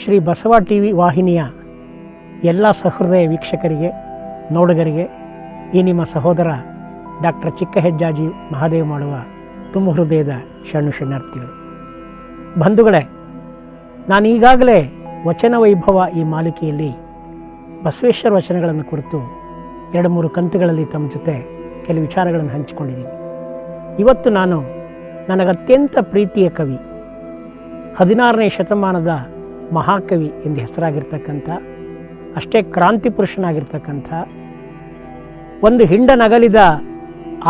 Shri Basava T V ವಾಹಿನಿಯ ಎಲ್ಲ ಸಹೃದಯ ವೀಕ್ಷಕರಿಗೆ, ನೋಡುಗರಿಗೆ, ಈ ನಿಮ್ಮ ಸಹೋದರ ಡಾಕ್ಟರ್ ಚಿಕ್ಕ ಹೆಜ್ಜಾಜಿ ಮಹಾದೇವ್ ಮಾಡುವ ತುಂಬ ಹೃದಯದ ಶರಣು ಶರಣಾರ್ಥಿಗಳು. ಬಂಧುಗಳೇ, ನಾನು ಈಗಾಗಲೇ ವಚನ ವೈಭವ ಈ ಮಾಲಿಕೆಯಲ್ಲಿ ಬಸವೇಶ್ವರ ವಚನಗಳನ್ನು ಕುರಿತು ಎರಡು ಮೂರು ಕಂತುಗಳಲ್ಲಿ ತಮ್ಮ ಜೊತೆ ಕೆಲವು ವಿಚಾರಗಳನ್ನು ಹಂಚಿಕೊಂಡಿದ್ದೀನಿ. ಇವತ್ತು ನಾನು ನನಗತ್ಯಂತ ಪ್ರೀತಿಯ ಕವಿ, ಹದಿನಾರನೇ ಶತಮಾನದ ಮಹಾಕವಿ ಎಂದು ಹೆಸರಾಗಿರ್ತಕ್ಕಂಥ, ಅಷ್ಟೇ ಕ್ರಾಂತಿ ಪುರುಷನಾಗಿರ್ತಕ್ಕಂಥ ಒಂದು ಹಿಂಡ ನಗಲಿದ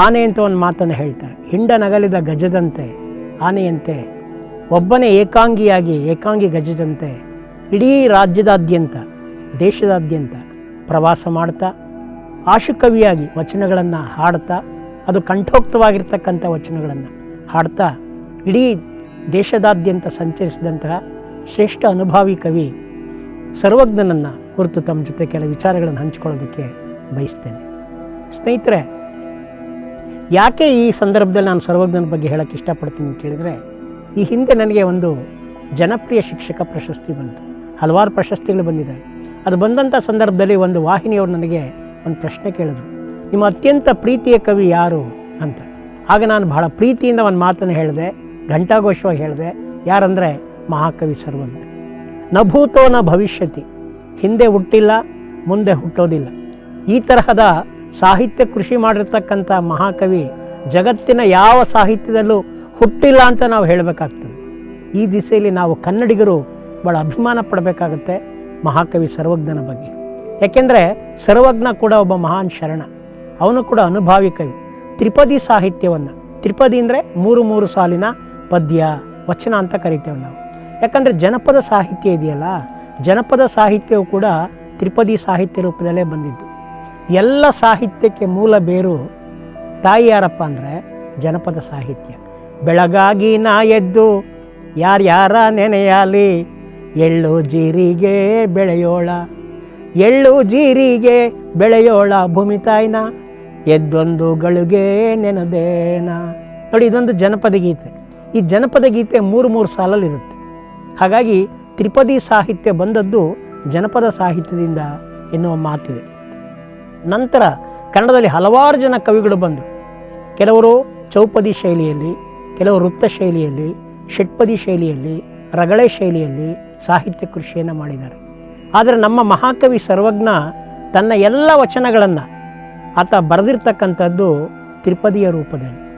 ಆನೆ ಅಂತ ಒಂದು ಮಾತನ್ನು ಹೇಳ್ತಾರೆ. ಹಿಂಡ ನಗಲಿದ ಗಜದಂತೆ, ಆನೆಯಂತೆ, ಒಬ್ಬನೇ ಏಕಾಂಗಿಯಾಗಿ ಏಕಾಂಗಿ ಗಜದಂತೆ ಇಡೀ ರಾಜ್ಯದಾದ್ಯಂತ, ದೇಶದಾದ್ಯಂತ ಪ್ರವಾಸ ಮಾಡ್ತಾ ಆಶುಕವಿಯಾಗಿ ವಚನಗಳನ್ನು ಹಾಡ್ತಾ, ಅದು ಕಂಠೋಕ್ತವಾಗಿರ್ತಕ್ಕಂಥ ವಚನಗಳನ್ನು ಹಾಡ್ತಾ ಇಡೀ ದೇಶದಾದ್ಯಂತ ಸಂಚರಿಸಿದಂತಹ ಶ್ರೇಷ್ಠ ಅನುಭಾವಿ ಕವಿ ಸರ್ವಜ್ಞನನ್ನು ಕುರಿತು ತಮ್ಮ ಜೊತೆ ಕೆಲವು ವಿಚಾರಗಳನ್ನು ಹಂಚಿಕೊಳ್ಳೋದಕ್ಕೆ ಬಯಸ್ತೇನೆ. ಸ್ನೇಹಿತರೆ, ಯಾಕೆ ಈ ಸಂದರ್ಭದಲ್ಲಿ ನಾನು ಸರ್ವಜ್ಞನ ಬಗ್ಗೆ ಹೇಳೋಕ್ಕೆ ಇಷ್ಟಪಡ್ತೀನಿ ಕೇಳಿದರೆ, ಈ ಹಿಂದೆ ನನಗೆ ಒಂದು ಜನಪ್ರಿಯ ಶಿಕ್ಷಕ ಪ್ರಶಸ್ತಿ ಬಂತು. ಹಲವಾರು ಪ್ರಶಸ್ತಿಗಳು ಬಂದಿದೆ. ಅದು ಬಂದಂಥ ಸಂದರ್ಭದಲ್ಲಿ ಒಂದು ವಾಹಿನಿಯವರು ನನಗೆ ಒಂದು ಪ್ರಶ್ನೆ ಕೇಳಿದ್ರು. ನಿಮ್ಮ ಅತ್ಯಂತ ಪ್ರೀತಿಯ ಕವಿ ಯಾರು ಅಂತ. ಆಗ ನಾನು ಬಹಳ ಪ್ರೀತಿಯಿಂದ ಒಂದು ಮಾತನ್ನು ಹೇಳಿದೆ, ಘಂಟಾಘೋಷವಾಗಿ ಹೇಳಿದೆ. ಯಾರಂದರೆ ಮಹಾಕವಿ ಸರ್ವಜ್ಞ ನಭೂತೋನ ಭವಿಷ್ಯತಿ. ಹಿಂದೆ ಹುಟ್ಟಿಲ್ಲ, ಮುಂದೆ ಹುಟ್ಟೋದಿಲ್ಲ. ಈ ತರಹದ ಸಾಹಿತ್ಯ ಕೃಷಿ ಮಾಡಿರ್ತಕ್ಕಂಥ ಮಹಾಕವಿ ಜಗತ್ತಿನ ಯಾವ ಸಾಹಿತ್ಯದಲ್ಲೂ ಹುಟ್ಟಿಲ್ಲ ಅಂತ ನಾವು ಹೇಳಬೇಕಾಗ್ತದೆ. ಈ ದಿಸೆಯಲ್ಲಿ ನಾವು ಕನ್ನಡಿಗರು ಭಾಳ ಅಭಿಮಾನ ಪಡಬೇಕಾಗತ್ತೆ ಮಹಾಕವಿ ಸರ್ವಜ್ಞನ ಬಗ್ಗೆ. ಯಾಕೆಂದರೆ ಸರ್ವಜ್ಞ ಕೂಡ ಒಬ್ಬ ಮಹಾನ್ ಶರಣ. ಅವನು ಕೂಡ ಅನುಭಾವಿ ಕವಿ. ತ್ರಿಪದಿ ಸಾಹಿತ್ಯವನ್ನು, ತ್ರಿಪದಿ ಅಂದರೆ ಮೂರು ಮೂರು ಸಾಲಿನ ಪದ್ಯ, ವಚನ ಅಂತ ಕರಿತೇವೆ ನಾವು. ಯಾಕಂದರೆ ಜನಪದ ಸಾಹಿತ್ಯ ಇದೆಯಲ್ಲ, ಜನಪದ ಸಾಹಿತ್ಯವು ಕೂಡ ತ್ರಿಪದಿ ಸಾಹಿತ್ಯ ರೂಪದಲ್ಲೇ ಬಂದಿದ್ದು. ಎಲ್ಲ ಸಾಹಿತ್ಯಕ್ಕೆ ಮೂಲ ಬೇರು ತಾಯಿ ಯಾರಪ್ಪ ಅಂದರೆ ಜನಪದ ಸಾಹಿತ್ಯ. ಬೆಳಗಾಗಿ ನಾ ಎದ್ದು ಯಾರ್ಯಾರ ನೆನೆಯಾಲಿ, ಎಳ್ಳು ಜೀರಿಗೆ ಬೆಳೆಯೋಳ, ಎಳ್ಳು ಜೀರಿಗೆ ಬೆಳೆಯೋಳ ಭೂಮಿ ತಾಯಿನ, ಎದ್ದೊಂದು ಗಳಿಗೆ ನೆನದೇನ. ನೋಡಿ, ಇದೊಂದು ಜನಪದ ಗೀತೆ. ಈ ಜನಪದ ಗೀತೆ ಮೂರು ಮೂರು ಸಾಲಲ್ಲಿರುತ್ತೆ ಹಾಗಾಗಿ ತ್ರಿಪದಿ ಸಾಹಿತ್ಯ ಬಂದದ್ದು ಜನಪದ ಸಾಹಿತ್ಯದಿಂದ ಎನ್ನುವ ಮಾತಿದೆ. ನಂತರ ಕನ್ನಡದಲ್ಲಿ ಹಲವಾರು ಜನ ಕವಿಗಳು ಬಂದರು. ಕೆಲವರು ಚೌಪದಿ ಶೈಲಿಯಲ್ಲಿ, ಕೆಲವರು ವೃತ್ತ ಶೈಲಿಯಲ್ಲಿ, ಷಟ್ಪದಿ ಶೈಲಿಯಲ್ಲಿ, ರಗಳೆ ಶೈಲಿಯಲ್ಲಿ ಸಾಹಿತ್ಯ ಕೃಷಿಯನ್ನು ಮಾಡಿದ್ದಾರೆ. ಆದರೆ ನಮ್ಮ ಮಹಾಕವಿ ಸರ್ವಜ್ಞ ತನ್ನ ಎಲ್ಲ ವಚನಗಳನ್ನು ಆತ ಬರೆದಿರ್ತಕ್ಕಂಥದ್ದು ತ್ರಿಪದಿಯ ರೂಪದಲ್ಲಿ.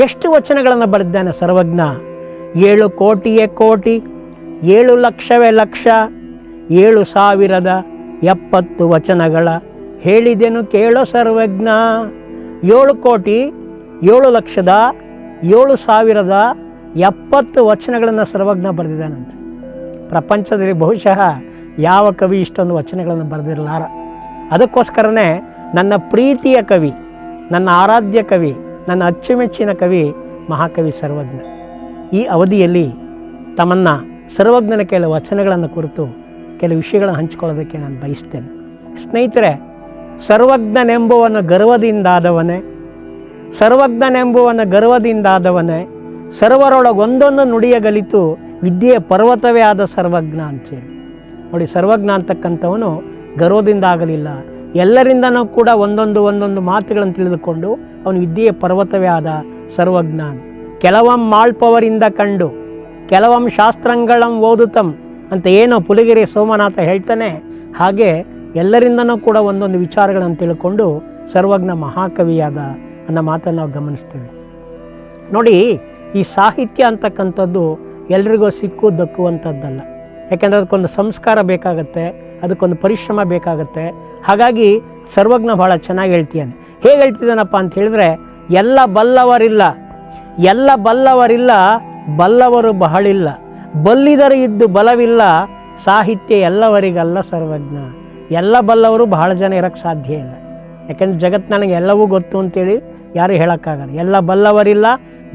ಎಷ್ಟು ವಚನಗಳನ್ನು ಬರೆದಿದ್ದಾನೆ ಸರ್ವಜ್ಞ? ಏಳು ಕೋಟಿಯೇ ಕೋಟಿ, ಏಳು ಲಕ್ಷವೇ ಲಕ್ಷ, ಏಳು ಸಾವಿರದ ಎಪ್ಪತ್ತು ವಚನಗಳ ಹೇಳಿದೆನು ಕೇಳೋ ಸರ್ವಜ್ಞ. ಏಳು ಕೋಟಿ, ಏಳು ಲಕ್ಷದ, ಏಳು ಸಾವಿರದ ಎಪ್ಪತ್ತು ವಚನಗಳನ್ನು ಸರ್ವಜ್ಞ ಬರೆದಿದ್ದಾನಂತೆ. ಪ್ರಪಂಚದಲ್ಲಿ ಬಹುಶಃ ಯಾವ ಕವಿ ಇಷ್ಟೊಂದು ವಚನಗಳನ್ನು ಬರೆದಿರಲಾರ. ಅದಕ್ಕೋಸ್ಕರನೇ ನನ್ನ ಪ್ರೀತಿಯ ಕವಿ, ನನ್ನ ಆರಾಧ್ಯ ಕವಿ, ನನ್ನ ಅಚ್ಚುಮೆಚ್ಚಿನ ಕವಿ ಮಹಾಕವಿ ಸರ್ವಜ್ಞ. ಈ ಅವಧಿಯಲ್ಲಿ ತಮ್ಮನ್ನು ಸರ್ವಜ್ಞನ ಕೆಲವು ವಚನಗಳನ್ನು ಕುರಿತು ಕೆಲವು ವಿಷಯಗಳನ್ನು ಹಂಚಿಕೊಳ್ಳೋದಕ್ಕೆ ನಾನು ಬಯಸ್ತೇನೆ. ಸ್ನೇಹಿತರೆ, ಸರ್ವಜ್ಞನೆಂಬುವನ ಗರ್ವದಿಂದಾದವನೇ ಸರ್ವಜ್ಞನೆಂಬುವನ ಗರ್ವದಿಂದಾದವನೇ, ಸರ್ವರೊಳಗೊಂದೊಂದು ನುಡಿಯ ಗಲಿತು ವಿದ್ಯೆಯ ಪರ್ವತವೇ ಆದ ಸರ್ವಜ್ಞ ಅಂತೇಳಿ. ನೋಡಿ, ಸರ್ವಜ್ಞ ಅಂತಕ್ಕಂಥವನು ಗರ್ವದಿಂದ ಆಗಲಿಲ್ಲ ಎಲ್ಲರಿಂದನೂ ಕೂಡ ಒಂದೊಂದು ಒಂದೊಂದು ಮಾತುಗಳನ್ನು ತಿಳಿದುಕೊಂಡು ಅವನು ವಿದ್ಯೆಯ ಪರ್ವತವೇ ಆದ ಸರ್ವಜ್ಞ ಕೆಲವಂ ಮಾಳ್ಪವರಿಂದ ಕಂಡು, ಕೆಲವಂ ಶಾಸ್ತ್ರಂಗಳಂ ಓದುತ್ತಂ ಅಂತ ಏನೋ ಪುಲಿಗಿರಿ ಸೋಮನಾಥ ಹೇಳ್ತಾನೆ. ಹಾಗೆ ಎಲ್ಲರಿಂದನೂ ಕೂಡ ಒಂದೊಂದು ವಿಚಾರಗಳನ್ನು ತಿಳ್ಕೊಂಡು ಸರ್ವಜ್ಞ ಮಹಾಕವಿಯಾದ ಅನ್ನೋ ಮಾತನ್ನು ನಾವು ಗಮನಿಸ್ತೇವೆ. ನೋಡಿ, ಈ ಸಾಹಿತ್ಯ ಅಂತಕ್ಕಂಥದ್ದು ಎಲ್ರಿಗೂ ಸಿಕ್ಕು ದಕ್ಕುವಂಥದ್ದಲ್ಲ. ಯಾಕೆಂದರೆ ಅದಕ್ಕೊಂದು ಸಂಸ್ಕಾರ ಬೇಕಾಗತ್ತೆ, ಅದಕ್ಕೊಂದು ಪರಿಶ್ರಮ ಬೇಕಾಗತ್ತೆ. ಹಾಗಾಗಿ ಸರ್ವಜ್ಞ ಭಾಳ ಚೆನ್ನಾಗಿ ಹೇಳ್ತೀಯಾನೆ ಹೇಗೆ ಹೇಳ್ತಿದ್ದಾನಪ್ಪ ಅಂತ ಹೇಳಿದ್ರೆ, ಎಲ್ಲ ಬಲ್ಲವರಿಲ್ಲ. ಎಲ್ಲ ಬಲ್ಲವರಿಲ್ಲ, ಬಲ್ಲವರು ಬಹಳಿಲ್ಲ. ಬಲ್ಲಿದರೆ ಇದ್ದು ಬಲವಿಲ್ಲ, ಸಾಹಿತ್ಯ ಎಲ್ಲವರಿಗಲ್ಲ ಸರ್ವಜ್ಞ. ಎಲ್ಲ ಬಲ್ಲವರು ಬಹಳ ಜನ ಇರೋಕ್ಕೆ ಸಾಧ್ಯ ಇಲ್ಲ. ಯಾಕೆಂದ್ರೆ ಜಗತ್ತು ನನಗೆ ಎಲ್ಲವೂ ಗೊತ್ತು ಅಂತೇಳಿ ಯಾರು ಹೇಳೋಕ್ಕಾಗಲ್ಲ. ಎಲ್ಲ ಬಲ್ಲವರಿಲ್ಲ,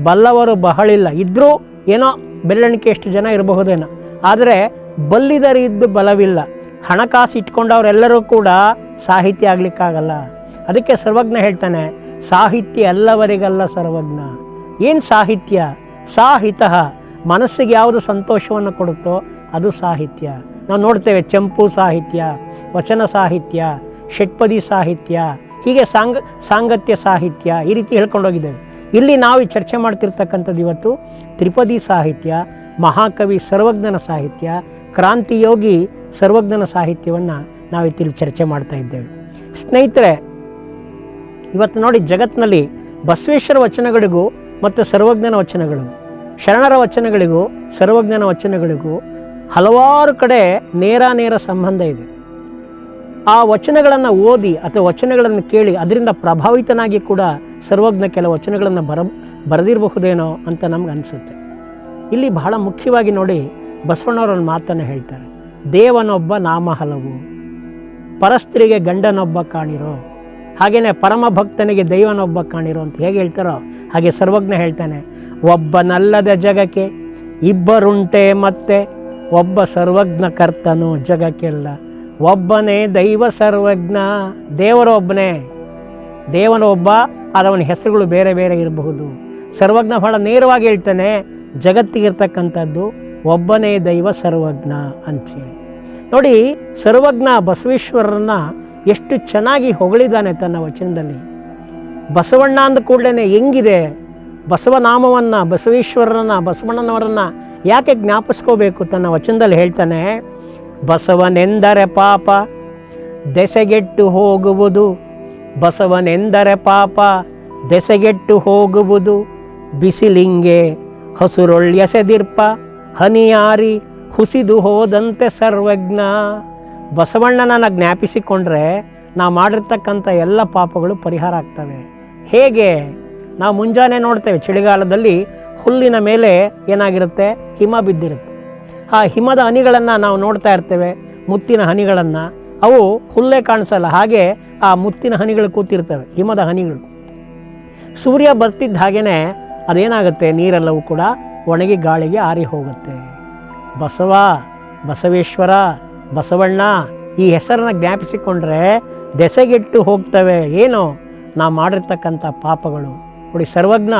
ಬಲ್ಲವರು ಬಹಳಿಲ್ಲ. ಇದ್ದರೂ ಏನೋ ಬೆಳ್ಳಣಿಕೆ ಎಷ್ಟು ಜನ ಇರಬಹುದೇನೋ. ಆದರೆ ಬಲ್ಲಿದರೆ ಇದ್ದು ಬಲವಿಲ್ಲ. ಹಣಕಾಸು ಇಟ್ಕೊಂಡವರೆಲ್ಲರೂ ಕೂಡ ಸಾಹಿತ್ಯ ಆಗಲಿಕ್ಕಾಗಲ್ಲ. ಅದಕ್ಕೆ ಸರ್ವಜ್ಞ ಹೇಳ್ತಾನೆ, ಸಾಹಿತ್ಯ ಎಲ್ಲವರಿಗಲ್ಲ ಸರ್ವಜ್ಞ. ಏನು ಸಾಹಿತ್ಯ? ಸಾಹಿತ ಮನಸ್ಸಿಗೆ ಯಾವುದು ಸಂತೋಷವನ್ನು ಕೊಡುತ್ತೋ ಅದು ಸಾಹಿತ್ಯ. ನಾವು ನೋಡ್ತೇವೆ ಚಂಪು ಸಾಹಿತ್ಯ, ವಚನ ಸಾಹಿತ್ಯ, ಷಟ್ಪದಿ ಸಾಹಿತ್ಯ, ಹೀಗೆ ಸಾಂಗ, ಸಾಂಗತ್ಯ ಸಾಹಿತ್ಯ ಈ ರೀತಿ ಹೇಳ್ಕೊಂಡೋಗಿದ್ದೇವೆ ಇಲ್ಲಿ ನಾವು ಈ ಚರ್ಚೆ ಮಾಡ್ತಿರ್ತಕ್ಕಂಥದ್ದು ಇವತ್ತು ತ್ರಿಪದಿ ಸಾಹಿತ್ಯ, ಮಹಾಕವಿ ಸರ್ವಜ್ಞನ ಸಾಹಿತ್ಯ ಕ್ರಾಂತಿಯೋಗಿ ಸರ್ವಜ್ಞನ ಸಾಹಿತ್ಯವನ್ನು ನಾವು ಇಲ್ಲಿ ಚರ್ಚೆ ಮಾಡ್ತಾ ಇದ್ದೇವೆ. ಸ್ನೇಹಿತರೆ, ಇವತ್ತು ನೋಡಿ ಜಗತ್ತಿನಲ್ಲಿ ಬಸವೇಶ್ವರ ವಚನಗಳಿಗೂ ಮತ್ತು ಸರ್ವಜ್ಞನ ವಚನಗಳು. ಶರಣರ ವಚನಗಳಿಗೂ, ಸರ್ವಜ್ಞನ ವಚನಗಳಿಗೂ ಹಲವಾರು ಕಡೆ ನೇರ ನೇರ ಸಂಬಂಧ ಇದೆ. ಆ ವಚನಗಳನ್ನು ಓದಿ ಅಥವಾ ವಚನಗಳನ್ನು ಕೇಳಿ ಅದರಿಂದ ಪ್ರಭಾವಿತನಾಗಿ ಕೂಡ ಸರ್ವಜ್ಞ ಕೆಲವು ವಚನಗಳನ್ನು ಬರ, ಬರೆದಿರಬಹುದೇನೋ ಅಂತ ನಮ್ಗೆ ಅನಿಸುತ್ತೆ. ಇಲ್ಲಿ ಬಹಳ ಮುಖ್ಯವಾಗಿ ನೋಡಿ ಬಸವಣ್ಣವರೊಂದು ಮಾತನ್ನು ಹೇಳ್ತಾರೆ. ದೇವನೊಬ್ಬ ನಾಮ ಹಲವು ಪರಸ್ತ್ರೀಗೆ ಗಂಡನೊಬ್ಬ ಕಾಣಿರೋ ಹಾಗೆಯೇ ಪರಮ ಭಕ್ತನಿಗೆ ದೈವನೊಬ್ಬ ಕಾಣಿರೋ ಅಂತ ಹೇಗೆ ಹೇಳ್ತಾರೋ ಹಾಗೆ ಸರ್ವಜ್ಞ ಹೇಳ್ತಾನೆ, ಒಬ್ಬನಲ್ಲದ ಜಗಕ್ಕೆ ಇಬ್ಬರುಂಟೆ ಮತ್ತೆ ಒಬ್ಬ ಸರ್ವಜ್ಞ ಕರ್ತನು ಜಗಕ್ಕೆಲ್ಲ. ಒಬ್ಬನೇ ದೈವ ಸರ್ವಜ್ಞ, ದೇವರೊಬ್ಬನೇ. ದೇವನೊಬ್ಬ ಅದವನ ಹೆಸರುಗಳು ಬೇರೆ ಬೇರೆ ಇರಬಹುದು. ಸರ್ವಜ್ಞ ಬಹಳ ನೇರವಾಗಿ ಹೇಳ್ತಾನೆ ಜಗತ್ತಿಗಿರ್ತಕ್ಕಂಥದ್ದು ಒಬ್ಬನೇ ದೈವ ಸರ್ವಜ್ಞ ಅಂತೇಳಿ ನೋಡಿ, ಸರ್ವಜ್ಞ ಬಸವೇಶ್ವರರನ್ನ ಎಷ್ಟು ಚೆನ್ನಾಗಿ ಹೊಗಳಿದ್ದಾನೆ ತನ್ನ ವಚನದಲ್ಲಿ. ಬಸವಣ್ಣ ಅಂದ ಕೂಡಲೇ ಹೆಂಗಿದೆ? ಬಸವನಾಮವನ್ನು, ಬಸವೇಶ್ವರನ, ಬಸವಣ್ಣನವರನ್ನು ಯಾಕೆ ಜ್ಞಾಪಿಸ್ಕೋಬೇಕು ತನ್ನ ವಚನದಲ್ಲಿ ಹೇಳ್ತಾನೆ? ಬಸವನೆಂದರೆ ಪಾಪ, ದೆಸೆಗೆಟ್ಟು ಹೋಗುವುದು. ಬಸವನೆಂದರೆ ಪಾಪ, ದೆಸೆಗೆಟ್ಟು ಹೋಗುವುದು. ಬಿಸಿಲಿಂಗೆ ಹಸುರೊಳ್ಳೆಸೆದಿರ್ಪ, ಹನಿಯಾರಿ ಹುಸಿದು ಹೋದಂತೆ ಸರ್ವಜ್ಞ. ಬಸವಣ್ಣನನ್ನು ಜ್ಞಾಪಿಸಿಕೊಂಡ್ರೆ ನಾವು ಮಾಡಿರ್ತಕ್ಕಂಥ ಎಲ್ಲ ಪಾಪಗಳು ಪರಿಹಾರ ಆಗ್ತವೆ. ಹೇಗೆ? ನಾವು ಮುಂಜಾನೆ ನೋಡ್ತೇವೆ, ಚಳಿಗಾಲದಲ್ಲಿ ಹುಲ್ಲಿನ ಮೇಲೆ ಏನಾಗಿರುತ್ತೆ? ಹಿಮ ಬಿದ್ದಿರುತ್ತೆ. ಆ ಹಿಮದ ಹನಿಗಳನ್ನು ನಾವು ನೋಡ್ತಾ ಇರ್ತೇವೆ, ಮುತ್ತಿನ ಹನಿಗಳನ್ನು. ಅವು ಹುಲ್ಲೇ ಕಾಣಿಸಲ್ಲ, ಹಾಗೆ ಆ ಮುತ್ತಿನ ಹನಿಗಳು ಕೂತಿರ್ತವೆ, ಹಿಮದ ಹನಿಗಳು. ಸೂರ್ಯ ಬರ್ತಿದ್ದ ಹಾಗೇ ಅದೇನಾಗುತ್ತೆ? ನೀರೆಲ್ಲವೂ ಕೂಡ ಒಣಗಿ ಗಾಳಿಗೆ ಆರಿ ಹೋಗುತ್ತೆ ಬಸವ, ಬಸವೇಶ್ವರ ಬಸವಣ್ಣ, ಈ ಹೆಸರನ್ನ ಜ್ಞಾಪಿಸಿಕೊಂಡ್ರೆ ದೆಸೆಗೆಟ್ಟು ಹೋಗ್ತವೆ. ಏನು ನಾವು ಮಾಡಿರ್ತಕ್ಕಂಥ ಪಾಪಗಳು. ನೋಡಿ, ಸರ್ವಜ್ಞ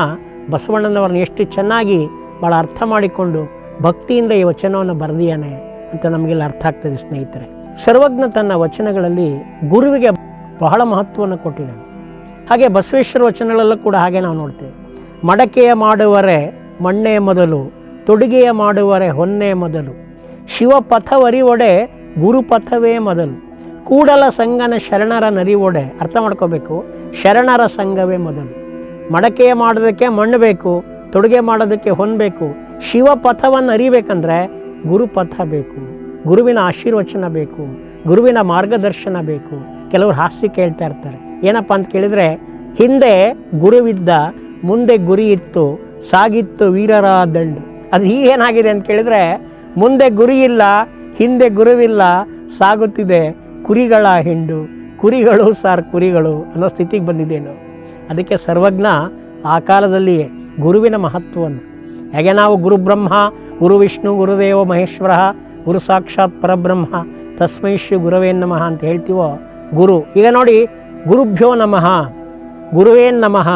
ಬಸವಣ್ಣನವ್ರನ್ನ ಎಷ್ಟು ಚೆನ್ನಾಗಿ ಭಾಳ ಅರ್ಥ ಮಾಡಿಕೊಂಡು ಭಕ್ತಿಯಿಂದ ಈ ವಚನವನ್ನು ಬರೆದಿಯಾನೆ ಅಂತ ನಮಗೆಲ್ಲ ಅರ್ಥ ಆಗ್ತದೆ ಸ್ನೇಹಿತರೆ. ಸರ್ವಜ್ಞ ತನ್ನ ವಚನಗಳಲ್ಲಿ ಗುರುವಿಗೆ ಬಹಳ ಮಹತ್ವವನ್ನು ಕೊಟ್ಟಿದ್ದಾನೆ. ಹಾಗೆ ಬಸವೇಶ್ವರ ವಚನಗಳಲ್ಲೂ ಕೂಡ ಹಾಗೆ ನಾವು ನೋಡ್ತೇವೆ. ಮಡಕೆಯ ಮಾಡುವರೆ ಮಣ್ಣೆ ಮೊದಲು, ತೊಡುಗೆಯ ಮಾಡುವರೆ ಹೊನ್ನೆ ಮೊದಲು, ಶಿವಪಥವರಿವೊಡೆ ಗುರುಪಥವೇ ಮೊದಲು. ಕೂಡಲ ಸಂಗನ ಶರಣರ ನರಿವೊಡೆ. ಅರ್ಥ ಮಾಡ್ಕೋಬೇಕು. ಶರಣರ ಸಂಘವೇ ಮೊದಲು. ಮಡಕೆ ಮಾಡೋದಕ್ಕೆ ಮಣ್ಣು ಬೇಕು, ತೊಡುಗೆ ಮಾಡೋದಕ್ಕೆ ಹೊನ್ನಬೇಕು ಶಿವಪಥವನ್ನು ಅರಿಬೇಕಂದ್ರೆ ಗುರುಪಥ ಬೇಕು. ಗುರುವಿನ ಆಶೀರ್ವಚನ ಬೇಕು. ಗುರುವಿನ ಮಾರ್ಗದರ್ಶನ ಬೇಕು. ಕೆಲವರು ಹಾಸ್ಯ ಕೇಳ್ತಾ ಇರ್ತಾರೆ. ಏನಪ್ಪ ಅಂತ ಕೇಳಿದರೆ, ಹಿಂದೆ ಗುರುವಿದ್ದ, ಮುಂದೆ ಗುರಿ ಇತ್ತು, ಸಾಗಿತ್ತು ವೀರರ ದಂಡು. ಅದು ಏನಾಗಿದೆ ಅಂತ ಕೇಳಿದರೆ, ಮುಂದೆ ಗುರಿ ಇಲ್ಲ ಹಿಂದೆ ಗುರುವಿಲ್ಲ, ಸಾಗುತ್ತಿದೆ ಕುರಿಗಳ ಹಿಂಡು. ಕುರಿಗಳು ಸಾರ್ ಕುರಿಗಳು ಅನ್ನೋ ಸ್ಥಿತಿಗೆ ಬಂದಿದ್ದೇನು. ಅದಕ್ಕೆ ಸರ್ವಜ್ಞ ಆ ಕಾಲದಲ್ಲಿ ಗುರುವಿನ ಮಹತ್ವವನ್ನು. ಹೇಗೆ ನಾವು ಗುರುಬ್ರಹ್ಮ, ಗುರು ವಿಷ್ಣು ಗುರುದೇವ ಮಹೇಶ್ವರ, ಗುರು ಸಾಕ್ಷಾತ್ ಪರಬ್ರಹ್ಮ, ತಸ್ಮೈ ಗುರುವೇ ನಮಃ ಅಂತ ಹೇಳ್ತೀವೋ ಗುರು. ಈಗ ನೋಡಿ, ಗುರುಭ್ಯೋ ನಮಃ, ಗುರುವೇ ನಮಃ.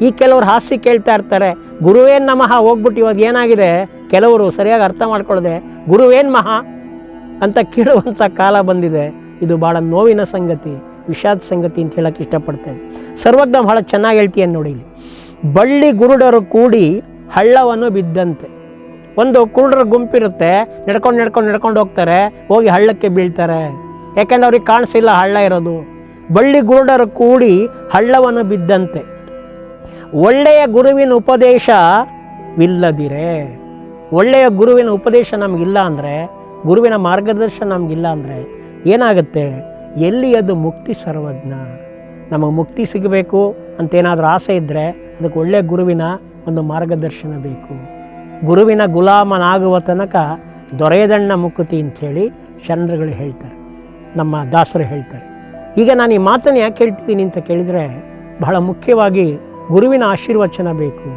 ಈ ಕೆಲವರು ಹಾಸ್ಯ ಕೇಳ್ತಾ ಇರ್ತಾರೆ. ಗುರುವೇನ್ ನಮಃ ಹೋಗ್ಬಿಟ್ಟು ಇವಾಗ ಏನಾಗಿದೆ? ಕೆಲವರು ಸರಿಯಾಗಿ ಅರ್ಥ ಮಾಡ್ಕೊಳ್ಳದೆ ಗುರುವೇನ್ ಮಹಾ ಅಂತ ಕೇಳುವಂಥ ಕಾಲ ಬಂದಿದೆ. ಇದು ಭಾಳ ನೋವಿನ ಸಂಗತಿ, ವಿಷಾದ ಸಂಗತಿ ಅಂತ ಹೇಳಕ್ಕೆ ಇಷ್ಟಪಡ್ತೇನೆ. ಸರ್ವಜ್ಞ ಭಾಳ ಚೆನ್ನಾಗಿ ಹೇಳ್ತೀಯನ್ ನೋಡಿ ಇಲ್ಲಿ. ಬಳ್ಳಿ ಗುರುಡರು ಕೂಡಿ ಹಳ್ಳವನ್ನು ಬಿದ್ದಂತೆ. ಒಂದು ಕುರುಡರ ಗುಂಪಿರುತ್ತೆ, ನಡ್ಕೊಂಡು ನಡ್ಕೊಂಡು ನಡ್ಕೊಂಡು ಹೋಗ್ತಾರೆ, ಹೋಗಿ ಹಳ್ಳಕ್ಕೆ ಬೀಳ್ತಾರೆ. ಯಾಕೆಂದ್ರೆ ಅವ್ರಿಗೆ ಕಾಣಿಸಿಲ್ಲ ಹಳ್ಳ ಇರೋದು. ಬಳ್ಳಿ ಗುರುಡರು ಕೂಡಿ ಹಳ್ಳವನ್ನು ಬಿದ್ದಂತೆ. ಒಳ್ಳೆಯ ಗುರುವಿನ ಉಪದೇಶವಿಲ್ಲದಿರೇ ಒಳ್ಳೆಯ ಗುರುವಿನ ಉಪದೇಶ ನಮಗಿಲ್ಲ ಅಂದರೆ ಗುರುವಿನ ಮಾರ್ಗದರ್ಶನ ನಮಗಿಲ್ಲ ಅಂದರೆ ಏನಾಗುತ್ತೆ? ಎಲ್ಲಿ ಅದು ಮುಕ್ತಿ ಸರ್ವಜ್ಞ? ನಮಗೆ ಮುಕ್ತಿ ಸಿಗಬೇಕು ಅಂತೇನಾದರೂ ಆಸೆ ಇದ್ದರೆ ಅದಕ್ಕೆ ಒಳ್ಳೆಯ ಗುರುವಿನ ಒಂದು ಮಾರ್ಗದರ್ಶನ ಬೇಕು. ಗುರುವಿನ ಗುಲಾಮನಾಗುವ ತನಕ ದೊರೆಯದಣ್ಣ ಮುಕ್ತಿ ಅಂಥೇಳಿ ಶರಣರುಗಳು ಹೇಳ್ತಾರೆ. ನಮ್ಮ ದಾಸರು ಹೇಳ್ತಾರೆ. ಈಗ ನಾನು ಈ ಮಾತನ್ನು ಯಾಕೆ ಹೇಳ್ತಿದ್ದೀನಿ ಅಂತ ಕೇಳಿದರೆ ಬಹಳ ಮುಖ್ಯವಾಗಿ ಗುರುವಿನ ಆಶೀರ್ವಚನ ಬೇಕು.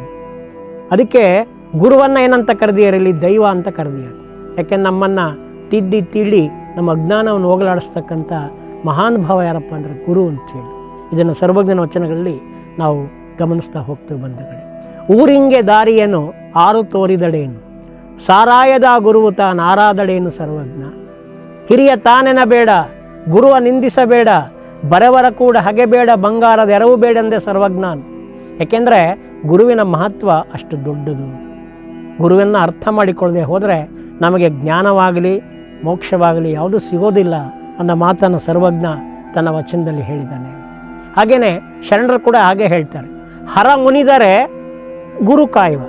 ಅದಕ್ಕೆ ಗುರುವನ್ನು ಏನಂತ ಕರೆದಿಯರಲ್ಲಿ ದೈವ ಅಂತ ಕರೆದಿಯಾರ ಯಾಕೆ ನಮ್ಮನ್ನು ತಿದ್ದಿ ತಿಳಿ ನಮ್ಮ ಅಜ್ಞಾನವನ್ನು ಹೋಗಲಾಡಿಸ್ತಕ್ಕಂಥ ಮಹಾನ್ ಭಾವ ಯಾರಪ್ಪ ಅಂದರೆ ಗುರು ಅಂತೇಳಿ ಇದನ್ನು ಸರ್ವಜ್ಞನ ವಚನಗಳಲ್ಲಿ ನಾವು ಗಮನಿಸ್ತಾ ಹೋಗ್ತೇವೆ ಬಂಧುಗಳೇ. ಊರಿಂಗೆ ದಾರಿಯನ್ನು ಆರು ತೋರಿದಡೇನು ಸಾರಾಯದ ಗುರುವು ತಾನಾರಾದಳೇನು ಸರ್ವಜ್ಞ? ಹಿರಿಯ ತಾನೆನ ಬೇಡ, ಗುರುವ ನಿಂದಿಸಬೇಡ, ಬರವರ ಕೂಡ ಹಗೆ ಬೇಡ, ಬಂಗಾರದ ಎರವು ಬೇಡಂದೆ ಸರ್ವಜ್ಞಾನ. ಯಾಕೆಂದರೆ ಗುರುವಿನ ಮಹತ್ವ ಅಷ್ಟು ದೊಡ್ಡದು. ಗುರುವನ್ನು ಅರ್ಥ ಮಾಡಿಕೊಳ್ಳದೆ ಹೋದರೆ ನಮಗೆ ಜ್ಞಾನವಾಗಲಿ, ಮೋಕ್ಷವಾಗಲಿ ಯಾವುದೂ ಸಿಗೋದಿಲ್ಲ ಅನ್ನೋ ಮಾತನ್ನು ಸರ್ವಜ್ಞ ತನ್ನ ವಚನದಲ್ಲಿ ಹೇಳಿದ್ದಾನೆ. ಹಾಗೆಯೇ ಶರಣರು ಕೂಡ ಹಾಗೆ ಹೇಳ್ತಾರೆ. ಹರ ಮುನಿದರೆ ಗುರು ಕಾಯುವ.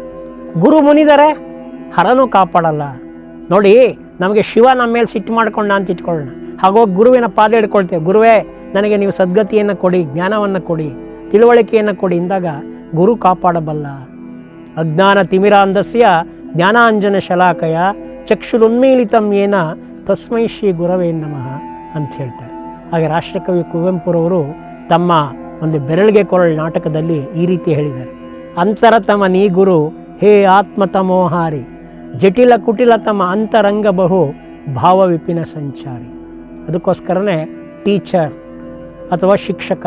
ಗುರು ಮುನಿದರೆ ಹರನು ಕಾಪಾಡಲ್ಲ. ನೋಡಿ, ನಮಗೆ ಶಿವ ನಮ್ಮ ಮೇಲೆ ಸಿಟ್ಟು ಮಾಡ್ಕೊಂಡ ಅಂತ ಇಟ್ಕೊಳ್ಳೋಣ. ಹಾಗೋಗಿ ಗುರುವಿನ ಪಾದ ಹಿಡ್ಕೊಳ್ತೇವೆ. ಗುರುವೇ, ನನಗೆ ನೀವು ಸದ್ಗತಿಯನ್ನು ಕೊಡಿ, ಜ್ಞಾನವನ್ನು ಕೊಡಿ, ತಿಳುವಳಿಕೆಯನ್ನು ಕೊಡಿ ಇಂದಾಗ ಗುರು ಕಾಪಾಡಬಲ್ಲ. ಅಜ್ಞಾನ ತಿಮಿರಾಂಧಸ್ಯ ಜ್ಞಾನಾಂಜನ ಶಲಾಕಯ ಚಕ್ಷುರುನ್ಮೀಲಿತಂ ಏನ ತಸ್ಮೈ ಶ್ರೀ ಗುರವೇ ನಮಃ ಅಂತ ಹೇಳ್ತಾರೆ. ಹಾಗೆ ರಾಷ್ಟ್ರಕವಿ ಕುವೆಂಪುರವರು ತಮ್ಮ ಒಂದು ಬೆರಳಿಗೆ ಕೊರಳು ನಾಟಕದಲ್ಲಿ ಈ ರೀತಿ ಹೇಳಿದ್ದಾರೆ. ಅಂತರತಮ ನೀ ಗುರು, ಹೇ ಆತ್ಮತಮೋಹಾರಿ, ಜಟಿಲ ಕುಟಿಲ ತಮ ಅಂತರಂಗ ಬಹು ಭಾವವಿಪಿನ ಸಂಚಾರಿ. ಅದಕ್ಕೋಸ್ಕರನೇ ಟೀಚರ್ ಅಥವಾ ಶಿಕ್ಷಕ